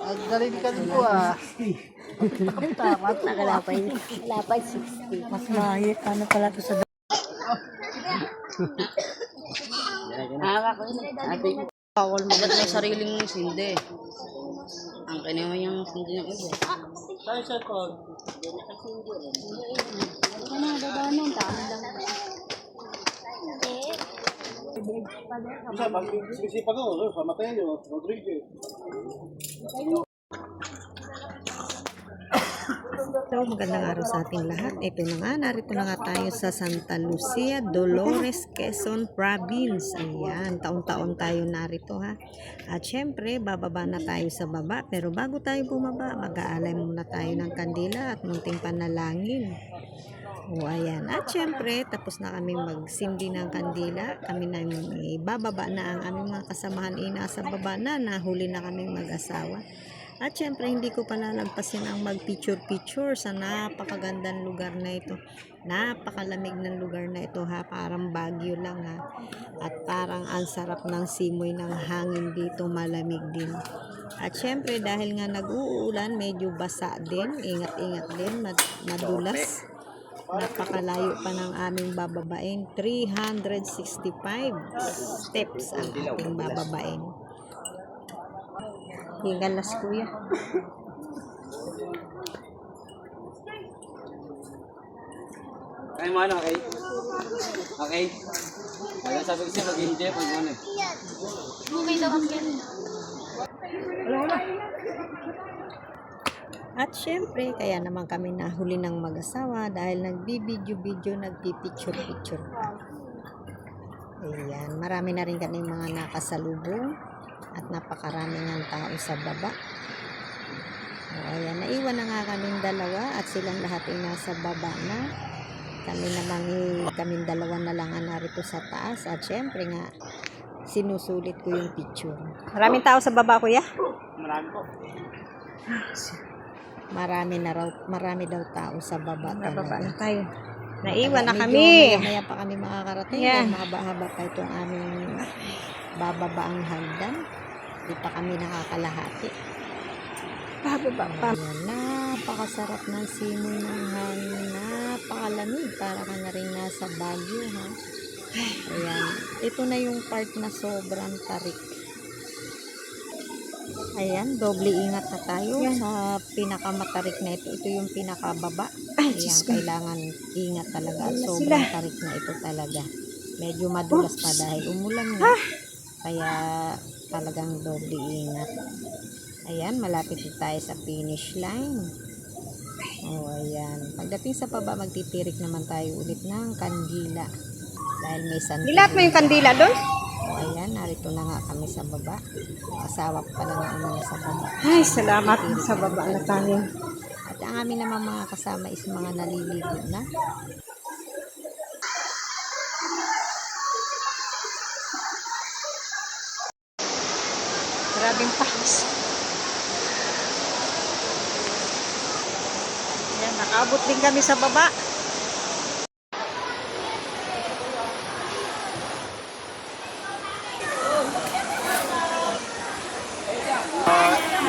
Ang galing ka po ah. Nakalapay. Lapay 60. Mas mahit. Ano pala to sa Hawak ko yun. Ate. Bawal mo. Ba't may sariling sindi? Ang kinawa niyang sindi ng iba. Saan siya ko? Ano, Isa, sisipa ko. no? Sa Mateo, Rodriguez. So, magandang araw sa ating lahat. Ito na nga, narito na nga tayo sa Santa Lucia, Dolores, Quezon Province. Ayan, taon-taon tayo narito ha. At syempre, bababa na tayo sa baba. Pero bago tayo bumaba, mag-aalay muna tayo ng kandila at munting panalangin. O ayan. At syempre, tapos na kami magsindi ng kandila. Kami na bababa na ang aming mga kasamahan ina sa baba na. Nahuli na kami mag-asawa. At syempre, hindi ko palalagpasin ang mag-picture-picture sa napakagandang lugar na ito. Napakalamig ng lugar na ito ha. Parang Baguio lang ha. At parang ang sarap ng simoy ng hangin dito. Malamig din. At syempre, dahil nga nag-uulan, medyo basa din. Ingat-ingat din. mad- madulas. Napakalayo pa ng aming bababain. 365 steps ang ating bababain. Higalas kuya. Kaya mo ano, okay? Okay? Kaya sabi ko siya mag-enjoy pag ano eh. At syempre, kaya naman kami nahuli ng mag-asawa dahil nagbibideo-video, nagpipicture-picture pa. Ayan, marami na rin kami mga nakasalubong at napakarami ng tao sa baba. O, ayan, naiwan na nga kaming dalawa at silang lahat ay nasa baba na. Kami naman, eh, kaming dalawa na lang ang narito sa taas at syempre nga, sinusulit ko yung picture. Maraming tao sa baba, kuya? Marami po. Marami na raw, marami daw tao sa baba Bababa talaga. na tayo. Naiwan na Medyo kami. maya- pa kami makakarating. Yeah. Yeah. Mahaba-haba pa itong aming bababaang hagdan. Di pa kami nakakalahati. Bababa pa. Ayan, napakasarap ng simoy ng hangin. Napakalamig. Para ka na rin nasa Baguio, ha? Ayan. Ito na yung part na sobrang tarik. Ayan, doble ingat na tayo sa pinakamatarik na ito. Ito yung pinakababa. Ay, Ayan, kailangan ingat talaga. At sobrang sila. tarik na ito talaga. Medyo madulas pa dahil umulan nga. Kaya talagang doble ingat. Ayan, malapit na tayo sa finish line. Oh, ayan. Pagdating sa baba, magtitirik naman tayo ulit ng kandila. Dahil may sandila. Nilat mo yung kandila doon? O ayan, narito na nga kami sa baba. Asawa ko pala na una sa baba. Ay, salamat. Sa baba na tayo. At ang amin naman mga kasama is mga naliligo na. Grabing pahis. Ayan, nakaabot din kami sa baba.